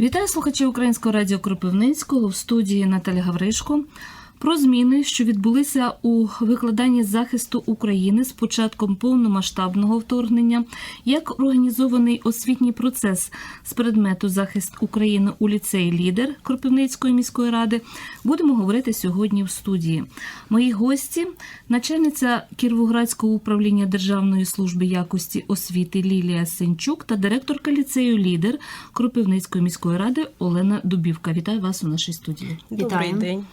Вітаю слухачі Українського радіо Кропивницького в студії Наталя Гавришко. Про зміни, що відбулися у викладанні захисту України з початком повномасштабного вторгнення, як організований освітній процес з предмету захист України у ліцеї Лідер Кропивницької міської ради, будемо говорити сьогодні в студії. Мої гості, начальниця Кіровоградського управління Державної служби якості освіти Лілія Сенчук та директорка ліцею Лідер Кропивницької міської ради Олена Дубівка. Вітаю вас у нашій студії. Добрий день.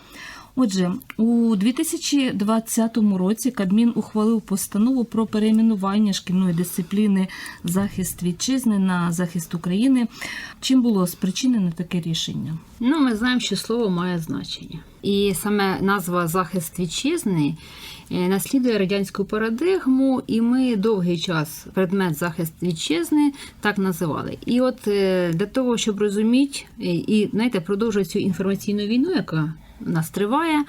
Отже, у 2020 році Кабмін ухвалив постанову про перейменування шкільної дисципліни захист вітчизни на захист України. Чим було спричинено таке рішення? Ну, ми знаємо, що слово має значення. І саме назва захист вітчизни е, наслідує радянську парадигму, і ми довгий час предмет захист вітчизни так називали. І от е, для того, щоб розуміти е, і знаєте, продовжувати цю інформаційну війну, яка нас триває.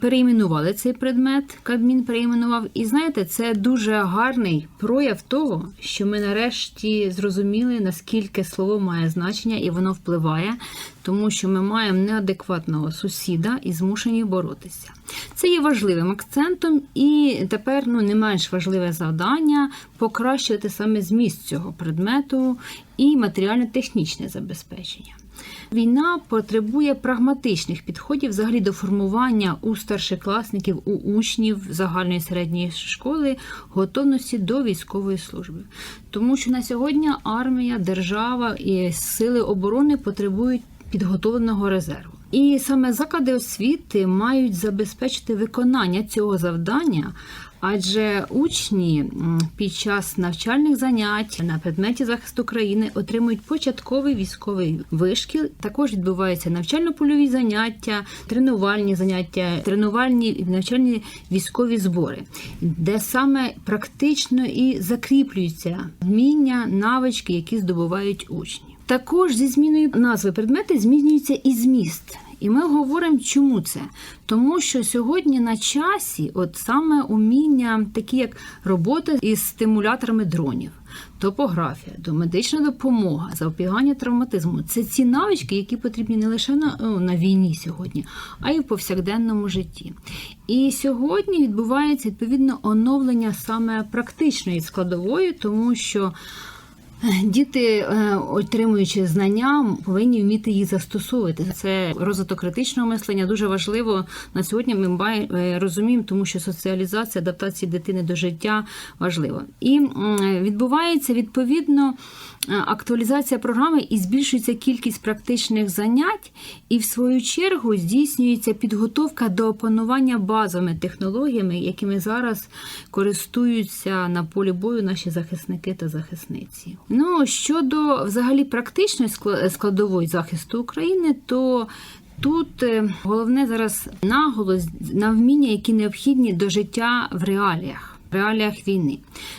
Перейменували цей предмет, Кабмін перейменував. І знаєте, це дуже гарний прояв того, що ми нарешті зрозуміли, наскільки слово має значення і воно впливає, тому що ми маємо неадекватного сусіда і змушені боротися. Це є важливим акцентом, і тепер ну не менш важливе завдання покращувати саме зміст цього предмету і матеріально-технічне забезпечення. Війна потребує прагматичних підходів взагалі до формування у старшокласників, у учнів загальної середньої школи готовності до військової служби. Тому що на сьогодні армія, держава і сили оборони потребують підготовленого резерву. І саме заклади освіти мають забезпечити виконання цього завдання, адже учні під час навчальних занять на предметі захисту країни отримують початковий військовий вишкіл. Також відбуваються навчально-польові заняття, тренувальні заняття, тренувальні і навчальні військові збори, де саме практично і закріплюються вміння, навички, які здобувають учні. Також зі зміною назви предмети змінюється і зміст. І ми говоримо, чому це? Тому що сьогодні на часі, от саме уміння, такі як робота із стимуляторами дронів, топографія, домедична допомога, запобігання травматизму це ці навички, які потрібні не лише на, ну, на війні сьогодні, а й в повсякденному житті. І сьогодні відбувається відповідно оновлення саме практичної складової, тому що. Діти, е, отримуючи знання, повинні вміти їх застосовувати. Це розвиток критичного мислення дуже важливо на сьогодні. Ми е, розуміємо, тому що соціалізація, адаптація дитини до життя важлива. І відбувається відповідно е, актуалізація програми і збільшується кількість практичних занять, і в свою чергу здійснюється підготовка до опанування базовими технологіями, якими зараз користуються на полі бою наші захисники та захисниці. Ну щодо взагалі практичної складової захисту України, то Тут е, головне зараз наголос на вміння, які необхідні до життя в реаліях. в Реаліях війни.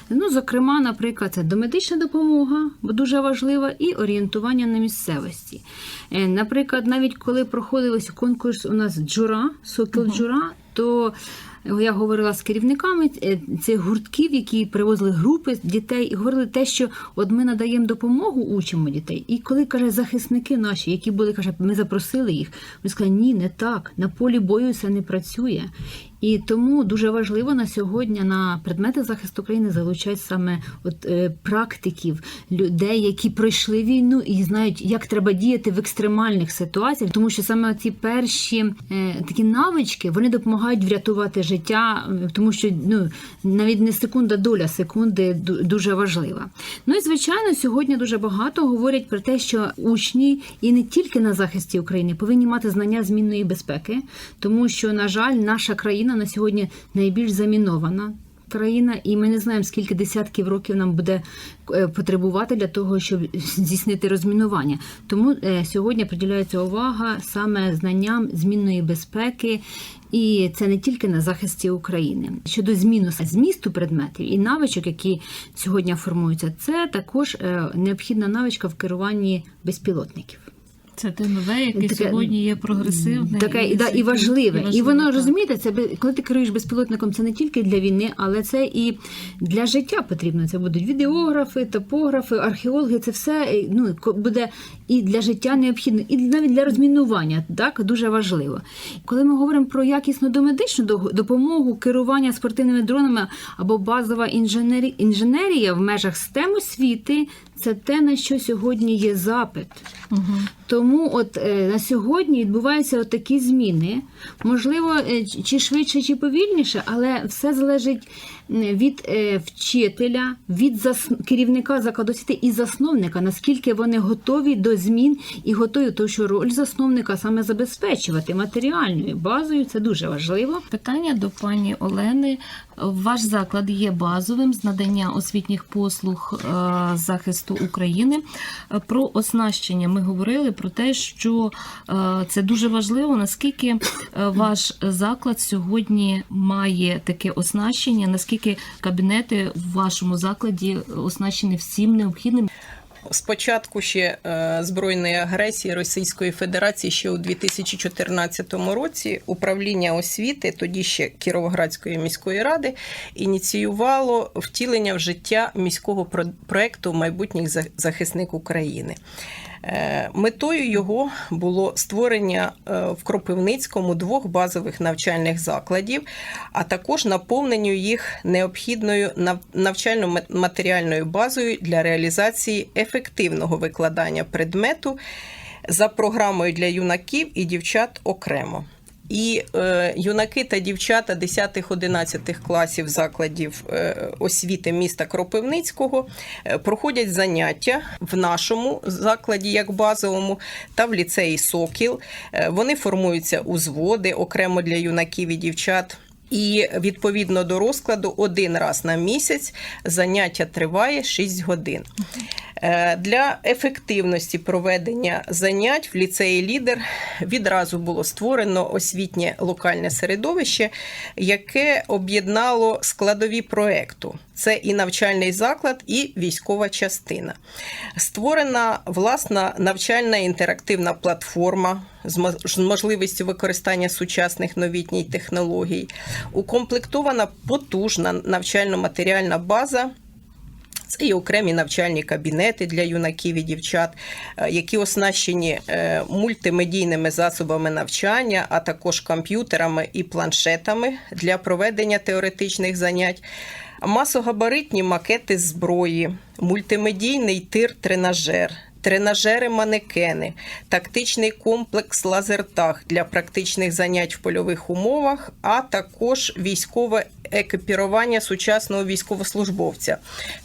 Ну, зокрема, наприклад, це домедична допомога, бо дуже важлива, і орієнтування на місцевості. Е, Наприклад, навіть коли проходився конкурс у нас джура, сокіл джура, то я говорила з керівниками е, цих гуртків, які привозили групи дітей, і говорили те, що от ми надаємо допомогу, учимо дітей. І коли каже захисники наші, які були, каже, ми запросили їх, вони сказали, ні, не так. На полі бою це не працює. І тому дуже важливо на сьогодні на предмети захисту України залучати саме от е, практиків, людей, які пройшли війну і знають, як треба діяти в екстремальних ситуаціях, тому що саме ці перші е, такі навички вони допомагають врятувати життя, тому що ну навіть не секунда, доля секунди дуже важлива. Ну і звичайно, сьогодні дуже багато говорять про те, що учні і не тільки на захисті України повинні мати знання змінної безпеки, тому що, на жаль, наша країна на сьогодні найбільш замінована. Країна, і ми не знаємо, скільки десятків років нам буде е, потребувати для того, щоб здійснити розмінування. Тому е, сьогодні приділяється увага саме знанням змінної безпеки, і це не тільки на захисті України. Щодо зміну змісту предметів і навичок, які сьогодні формуються, це також е, необхідна навичка в керуванні безпілотників. Це те нове, яке Таке, сьогодні є прогресивне. Таке і, да, і важливе. І, важливе, воно так. розумієте, це коли ти керуєш безпілотником, це не тільки для війни, але це і для життя потрібно. Це будуть відеографи, топографи, археологи. Це все е, ну буде і для життя необхідно, і навіть для розмінування. Так дуже важливо. Коли ми говоримо про якісну домедичну до- допомогу, керування спортивними дронами або базова інженері- інженерія в межах STEM освіти, це те на що сьогодні є запит. Угу. Тому от е, на сьогодні відбуваються от такі зміни. Можливо, е, чи швидше, чи повільніше, але все залежить від е, вчителя, від керівника закладу освіти і засновника, наскільки вони готові до змін і готові, тому що роль засновника саме забезпечувати матеріальною базою. Це дуже важливо. Питання до пані Олени. Ваш заклад є базовим з надання освітніх послуг е, захисту України. Про оснащення ми говорили про те, що е, це дуже важливо. Наскільки ваш заклад сьогодні має таке оснащення? Наскільки кабінети в вашому закладі оснащені всім необхідним? Спочатку ще е, збройної агресії Російської Федерації ще у 2014 році управління освіти, тоді ще Кіровоградської міської ради, ініціювало втілення в життя міського проекту Майбутній за- захисник України. Е, Метою його було створення е, в Кропивницькому двох базових навчальних закладів, а також наповненню їх необхідною навчально-матеріальною базою для реалізації ефективного викладання предмету за програмою для юнаків і дівчат окремо. І е, юнаки та дівчата 10-11 класів закладів е, освіти міста Кропивницького е, проходять заняття в нашому закладі, як базовому, та в ліцеї Сокіл. Е, вони формуються у зводи окремо для юнаків і дівчат. І відповідно до розкладу один раз на місяць заняття триває 6 годин. Е, Для ефективності проведення занять в ліцеї лідер відразу було створено освітнє локальне середовище, яке об'єднало складові проекту. Це і навчальний заклад, і військова частина. Створена власна навчальна інтерактивна платформа з мо- можливістю використання сучасних новітній технологій, укомплектована потужна навчально-матеріальна база. Це і окремі навчальні кабінети для юнаків і дівчат, е, які оснащені е, мультимедійними засобами навчання, а також комп'ютерами і планшетами для проведення теоретичних занять, масогабаритні макети зброї, мультимедійний тир-тренажер. Тренажери-манекени, тактичний комплекс лазертаг для практичних занять в польових умовах, а також військове екіпірування сучасного військовослужбовця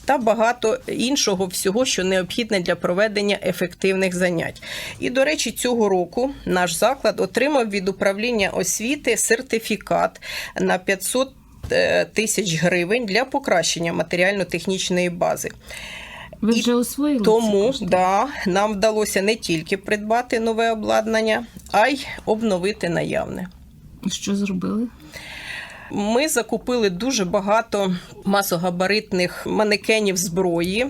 та багато іншого всього, що необхідне для проведення ефективних занять. І, до речі, цього року наш заклад отримав від управління освіти сертифікат на 500 е, тисяч гривень для покращення матеріально-технічної бази. Ви І вже освоїли Тому кошти? да, нам вдалося не тільки придбати нове обладнання, а й обновити наявне. що зробили? Ми закупили дуже багато масогабаритних манекенів зброї.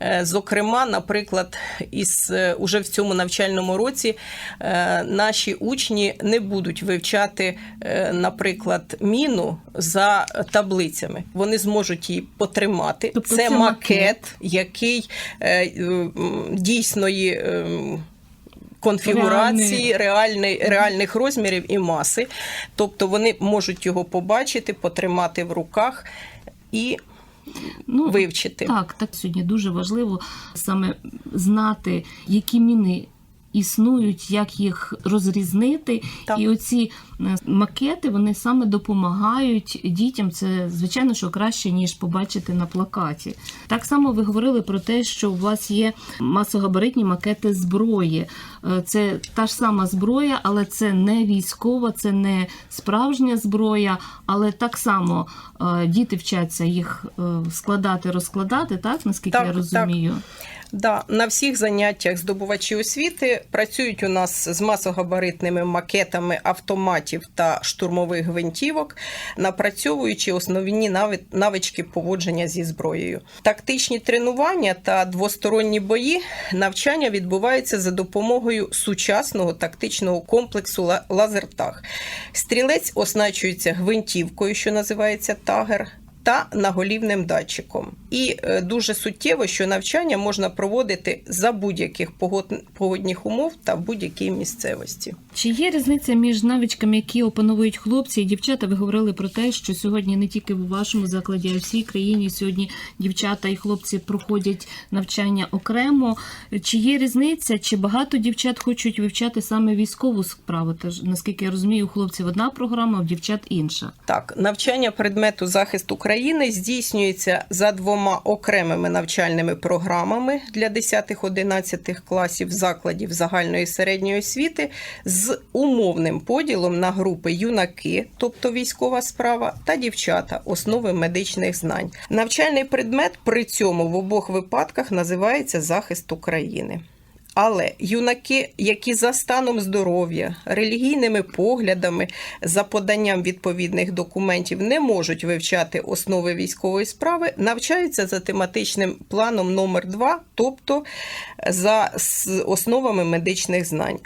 Е, Зокрема, наприклад, із е, уже в цьому навчальному році е, наші учні не будуть вивчати, наприклад, міну за таблицями. Вони зможуть її потримати. Тобто це це макет. макет, який дійсної. Конфігурації реальний, реальних розмірів і маси, тобто вони можуть його побачити, потримати в руках і Ну, вивчити. Так, так сьогодні дуже важливо саме знати, які міни існують, як їх розрізнити. Так. І оці е, макети вони саме допомагають дітям. Це звичайно, що краще ніж побачити на плакаті. Так само ви говорили про те, що у вас є масогабаритні макети зброї. Е, Це та ж сама зброя, але це не військова, це не справжня зброя, але так само е, діти вчаться їх складати, розкладати, так наскільки Так, я так. Да, на всіх заняттях здобувачі освіти працюють у нас з масогабаритними макетами автоматів та штурмових гвинтівок, напрацьовуючи основні навички поводження зі зброєю. Тактичні тренування та двосторонні бої навчання відбуваються за допомогою сучасного тактичного комплексу «Ла- Лазертаг. Стрілець оснащується гвинтівкою, що називається тагер та наголівним датчиком. І е, дуже суттєво, що навчання можна проводити за будь-яких погодних умов та в будь-якій місцевості. Чи є різниця між навичками, які опановують хлопці і дівчата? Ви говорили про те, що сьогодні не тільки в вашому закладі, а й всій країні сьогодні дівчата і хлопці проходять навчання окремо. Чи є різниця, чи багато дівчат хочуть вивчати саме військову справу? Тож, наскільки я розумію, у хлопців одна програма, а в дівчат інша. Так, навчання предмету захист України здійснюється за двома окремими навчальними програмами для 10-11 класів закладів загальної середньої освіти з умовним поділом на групи юнаки, тобто військова справа, та дівчата, основи медичних знань. Навчальний предмет при цьому в обох випадках називається захист України. Але юнаки, які за станом здоров'я, релігійними поглядами, за поданням відповідних документів не можуть вивчати основи військової справи, навчаються за тематичним планом номер 2 тобто за основами медичних знань.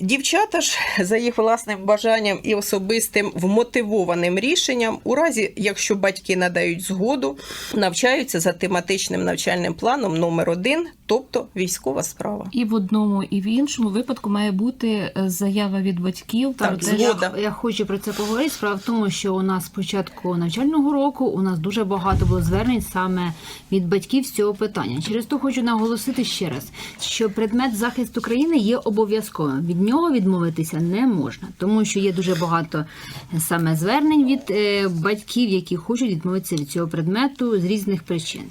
Дівчата ж за їх власним бажанням і особистим вмотивованим рішенням, у разі, якщо батьки надають згоду, навчаються за тематичним навчальним планом номер 1 тобто військова справа. І в одному, і в іншому випадку має бути е, заява від батьків Так, про те, згода. Я, я хочу про це поговорити. Справа в тому, що у нас з початку навчального року у нас дуже багато було звернень саме від батьків з цього питання. Через то хочу наголосити ще раз, що предмет захисту країни є обов'язковим. Нього відмовитися не можна, тому що є дуже багато саме звернень від е, батьків, які хочуть відмовитися від цього предмету з різних причин.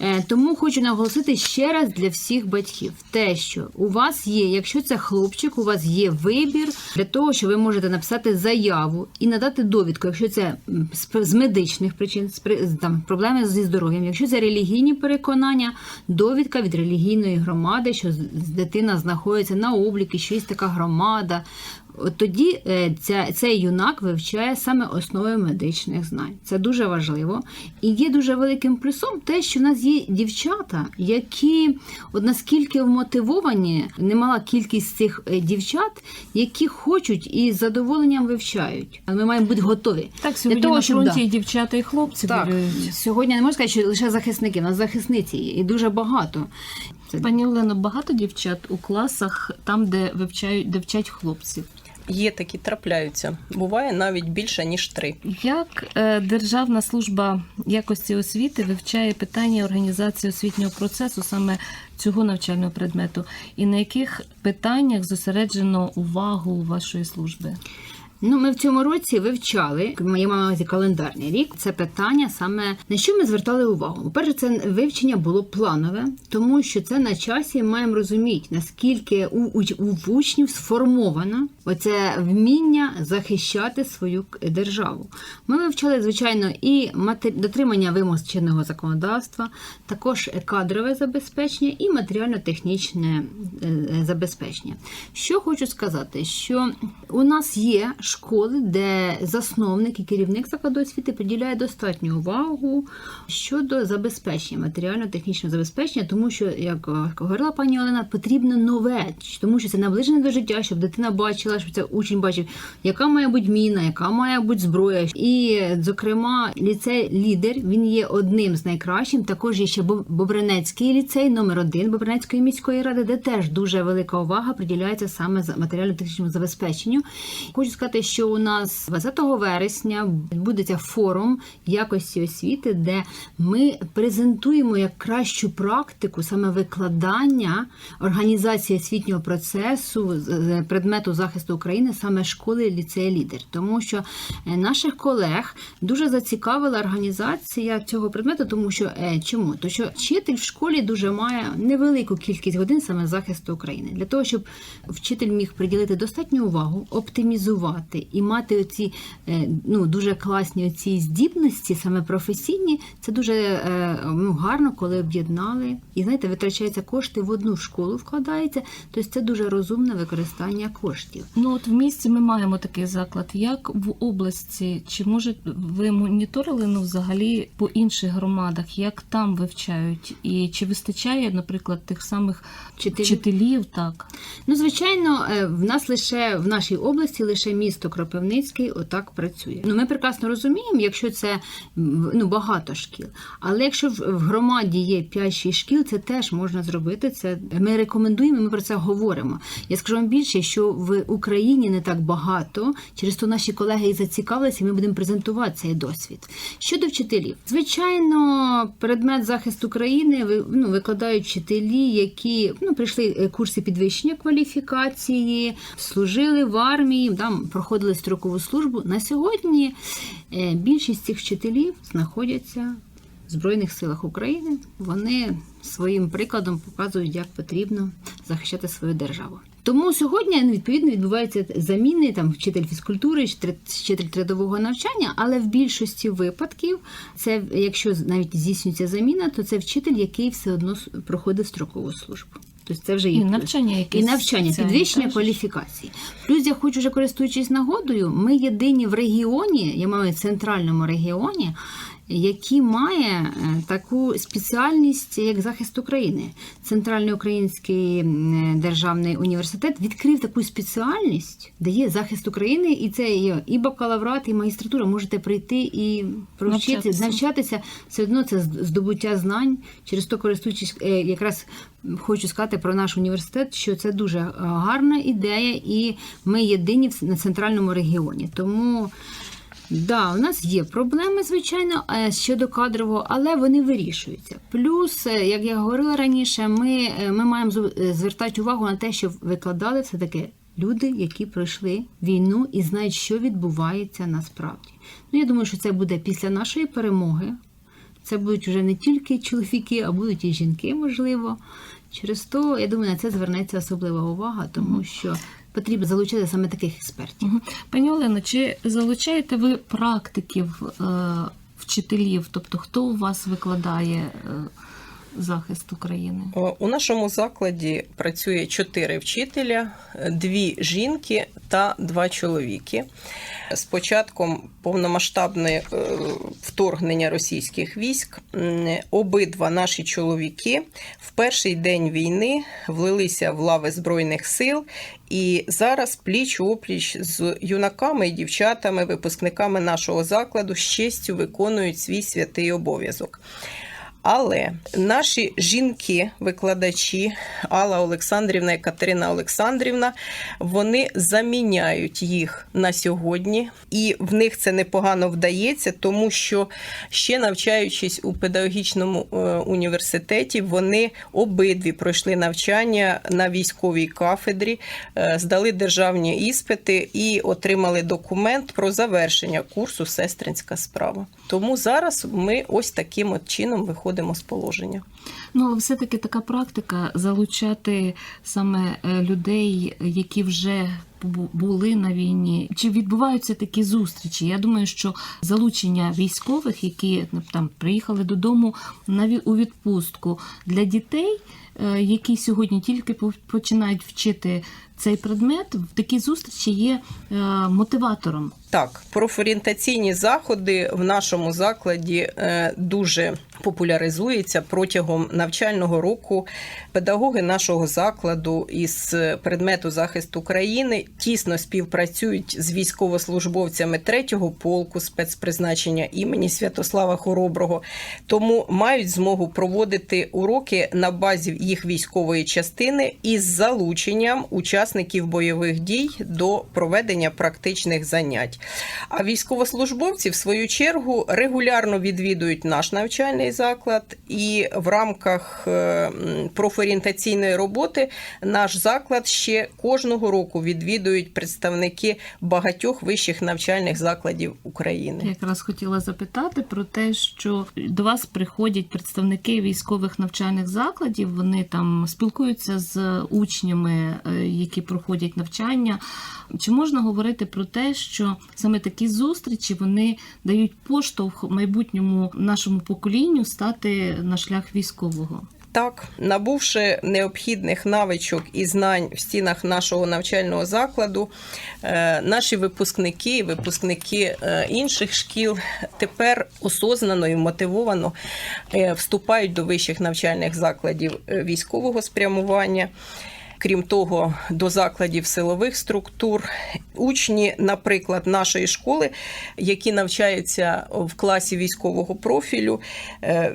Е, Тому хочу наголосити ще раз для всіх батьків те, що у вас є, якщо це хлопчик, у вас є вибір для того, що ви можете написати заяву і надати довідку, якщо це з- медичних причин, там проблеми зі здоров'ям, якщо це релігійні переконання, довідка від релігійної громади, що дитина знаходиться на обліку, що є така громада. Тоді е, ця, цей юнак вивчає саме основи медичних знань. Це дуже важливо. І є дуже великим плюсом те, що в нас є дівчата, які от наскільки вмотивовані, немала кількість цих е, дівчат, які хочуть і з задоволенням вивчають. Ми маємо бути готові. так сьогодні того, на щоб, да. і дівчата, і хлопці Так, сьогодні не можна сказати, що лише захисники, у нас захисниці є, і дуже багато. Це Пані Олено, багато дівчат у класах, там, де вивчають, де вчать хлопців. Є такі трапляються. Буває навіть більше ніж три. Як е, Державна служба якості освіти вивчає питання організації освітнього процесу саме цього навчального предмету, і на яких питаннях зосереджено увагу вашої служби? Ну, ми в цьому році вивчали, я маю на календарний рік. Це питання саме на що ми звертали увагу. По-перше, це вивчення було планове, тому що це на часі маємо розуміти, наскільки у, уч- у учнів сформовано оце вміння захищати свою державу. Ми вивчали, звичайно, і матер- дотримання вимог чинного законодавства, також кадрове забезпечення і матеріально-технічне е, е, забезпечення. Що хочу сказати, що у нас є школи, де засновник і керівник закладу освіти приділяє достатню увагу щодо забезпечення, матеріально-технічного забезпечення, тому що, як е, говорила пані Олена, потрібно нове, тому що це наближене до життя, щоб дитина бачила, щоб це учень бачив, яка має бути міна, яка має бути зброя. І, зокрема, ліцей лідер він є одним з найкращим. Також є ще Бобринецький ліцей, номер один Бобринецької міської ради, де теж дуже велика увага приділяється саме матеріально-технічному забезпеченню. Хочу сказати, що у нас 20 вересня відбудеться форум якості освіти, де ми презентуємо як кращу практику саме викладання організації освітнього процесу з- предмету захисту України саме школи ліцеї лідер, тому що е, наших колег дуже зацікавила організація цього предмету, тому що е, чому? Тому що вчитель в школі дуже має невелику кількість годин саме захисту України для того, щоб вчитель міг приділити достатню увагу, оптимізувати працювати і мати оці е, ну, дуже класні оці здібності, саме професійні, це дуже е, ну, гарно, коли об'єднали. І знаєте, витрачаються кошти в одну школу, вкладається. Тобто це дуже розумне використання коштів. Ну от в місті ми маємо такий заклад. Як в області? Чи може ви моніторили ну, взагалі по інших громадах, як там вивчають? І чи вистачає, наприклад, тих самих Вчителів. вчителів? Так. Ну, звичайно, е, в нас лише в нашій області лише місто Кропивницький отак працює. Ну, ми прекрасно розуміємо, якщо це ну, багато шкіл. Але якщо в громаді є 5-6 шкіл, це теж можна зробити. Це ми рекомендуємо, ми про це говоримо. Я скажу вам більше, що в Україні не так багато. Через то наші колеги і зацікавилися, і ми будемо презентувати цей досвід. Щодо вчителів, звичайно, предмет захисту країни ну, викладають вчителі, які ну, прийшли курси підвищення кваліфікації, служили в армії, там проходили строкову службу. На сьогодні е, більшість цих вчителів знаходяться в Збройних силах України. Вони своїм прикладом показують, як потрібно захищати свою державу. Тому сьогодні ну, відповідно відбуваються заміни там вчитель фізкультури, вчитель- трудового навчання, але в більшості випадків це якщо навіть здійснюється заміна, то це вчитель, який все одно проходив строкову службу. Тобто це вже є І навчання якесь і навчання, підвищення кваліфікації. Плюс я хочу вже користуючись нагодою, ми єдині в регіоні, я маю в центральному регіоні, який має е, таку спеціальність як захист України. Центральний український державний університет відкрив таку спеціальність, де є захист України, і це є і бакалаврат, і магістратура. Можете прийти і провчитися, Навчатися. навчатися. Все одно це здобуття знань. Через то користуючись, е, якраз хочу сказати про наш університет, що це дуже е, гарна ідея, і ми єдині на центральному регіоні. Тому. Да, у нас є проблеми, звичайно, е, щодо кадрового, але вони вирішуються. Плюс, е, як я говорила раніше, ми, е, ми маємо звертати увагу на те, що викладали все таки люди, які пройшли війну і знають, що відбувається насправді. Ну, я думаю, що це буде після нашої перемоги. Це будуть вже не тільки чоловіки, а будуть і жінки, можливо. Через то, я думаю, на це звернеться особлива увага, тому що потрібно залучати саме таких експертів. Пані Олено, чи залучаєте ви практиків, е, вчителів? Тобто хто у вас викладає е, захист України? У нашому закладі працює чотири вчителя, дві жінки та два чоловіки. З початком повномасштабної е, вторгнення російських військ обидва наші чоловіки в перший день війни влилися в лави збройних сил і зараз пліч опліч з юнаками і дівчатами, випускниками нашого закладу з честю виконують свій святий обов'язок. Але наші жінки-викладачі Алла Олександрівна і Катерина Олександрівна вони заміняють їх на сьогодні, і в них це непогано вдається, тому що ще навчаючись у педагогічному е, університеті, вони обидві пройшли навчання на військовій кафедрі, е, здали державні іспити і отримали документ про завершення курсу Сестринська справа. Тому зараз ми ось таким от чином виходимо з положення. Ну, але все-таки така практика залучати саме е, людей, які вже бу- були на війні. Чи відбуваються такі зустрічі? Я думаю, що залучення військових, які ну, там приїхали додому на у відпустку для дітей, які сьогодні тільки по- починають вчити цей предмет, в такі зустрічі є е, мотиватором. Так, профорієнтаційні заходи в нашому закладі е, дуже популяризуються протягом навчального року. Педагоги нашого закладу із предмету захисту країни тісно співпрацюють з військовослужбовцями 3-го полку спецпризначення імені Святослава Хороброго, тому мають змогу проводити уроки на базі їх військової частини із залученням учасників бойових дій до проведення практичних занять. А військовослужбовці, в свою чергу, регулярно відвідують наш навчальний заклад, і в рамках е, профорієнтаційної роботи наш заклад ще кожного року відвідують представники багатьох вищих навчальних закладів України. Я якраз хотіла запитати про те, що до вас приходять представники військових навчальних закладів. Вони там спілкуються з учнями, е, які проходять навчання. Чи можна говорити про те, що саме такі зустрічі вони дають поштовх майбутньому нашому поколінню стати на шлях військового? Так, набувши необхідних навичок і знань в стінах нашого навчального закладу, е, наші випускники, випускники е, інших шкіл тепер осознано і мотивовано е, вступають до вищих навчальних закладів військового спрямування. Крім того, до закладів силових структур учні, наприклад, нашої школи, які навчаються в класі військового профілю, е,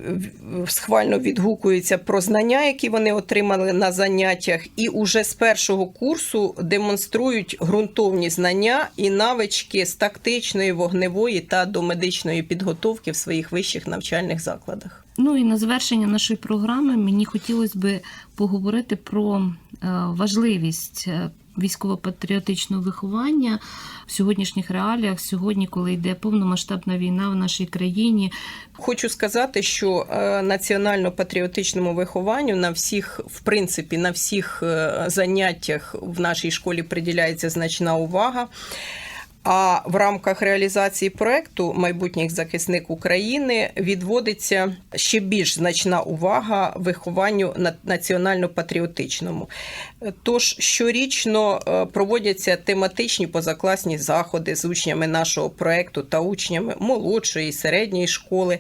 схвально відгукуються про знання, які вони отримали на заняттях, і уже з першого курсу демонструють ґрунтовні знання і навички з тактичної, вогневої та домедичної підготовки в своїх вищих навчальних закладах. Ну і на завершення нашої програми мені хотілося би поговорити про е, важливість е, військово-патріотичного виховання в сьогоднішніх реаліях, сьогодні, коли йде повномасштабна війна в нашій країні. Хочу сказати, що е, національно-патріотичному вихованню на всіх, в принципі, на всіх заняттях в нашій школі приділяється значна увага. А в рамках реалізації проекту майбутніх захисник України відводиться ще більш значна увага вихованню на- національно-патріотичному. Тож щорічно е, проводяться тематичні позакласні заходи з учнями нашого проекту та учнями молодшої і середньої школи,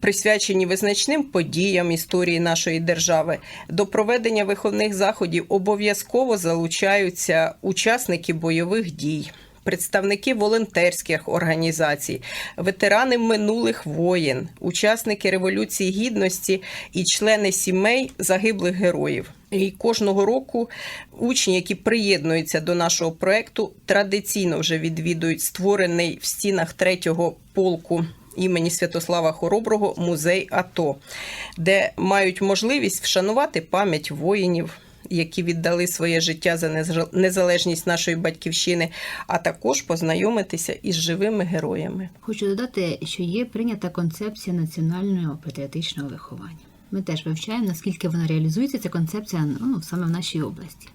присвячені визначним подіям історії нашої держави. До проведення виховних заходів обов'язково залучаються учасники бойових дій представники волонтерських організацій, ветерани минулих воєн, учасники Революції Гідності і члени сімей загиблих героїв. І кожного року учні, які приєднуються до нашого проекту, традиційно вже відвідують створений в стінах третього полку імені Святослава Хороброго музей АТО, де мають можливість вшанувати пам'ять воїнів, які віддали своє життя за незалежність нашої батьківщини, а також познайомитися із живими героями. Хочу додати, що є прийнята концепція національного патріотичного виховання. Ми теж вивчаємо, наскільки вона реалізується, ця концепція ну, саме в нашій області.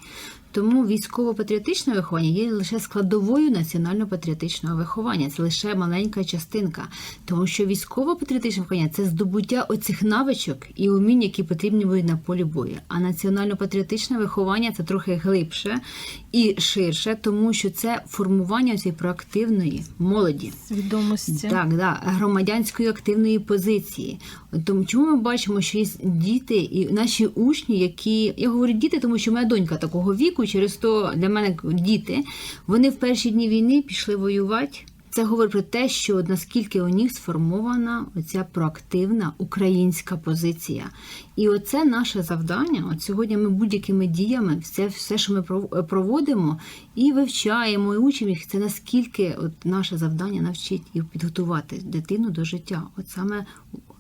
Тому військово-патріотичне виховання є лише складовою національно-патріотичного виховання. Це лише маленька частинка. Тому що військово-патріотичне виховання це здобуття оцих навичок і умінь, які потрібні будуть на полі бою. А національно-патріотичне виховання це трохи глибше і ширше, тому що це формування цієї проактивної молоді. Свідомості. Так, да, громадянської активної позиції. Тому чому ми бачимо, що є діти і наші учні, які я говорю діти, тому що моя донька такого віку, через то для мене діти, вони в перші дні війни пішли воювати. Це говорить про те, що наскільки у них сформована оця проактивна українська позиція. І оце наше завдання. От сьогодні ми будь-якими діями, все, все, що ми проводимо, і вивчаємо, і учимо їх. Це наскільки от наше завдання навчити і підготувати дитину до життя, от саме,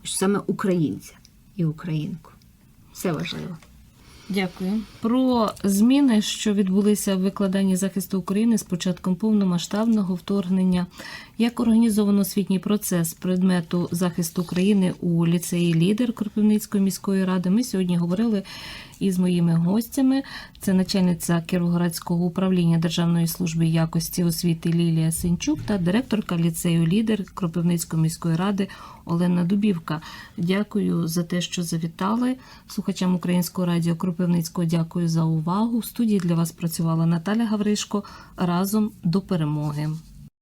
саме українця і українку. Все важливо. Дякую. Про зміни, що відбулися в викладанні захисту України з початком повномасштабного вторгнення, як організовано освітній процес предмету захисту України у ліцеї Лідер Кропивницької міської ради. Ми сьогодні говорили із моїми гостями. Це начальниця Кіровоградського управління Державної служби якості освіти Лілія Сенчук та директорка ліцею Лідер Кропивницької міської ради Олена Дубівка. Дякую за те, що завітали. Слухачам Українського радіо Кропивницького дякую за увагу. В студії для вас працювала Наталя Гавришко. Разом до перемоги.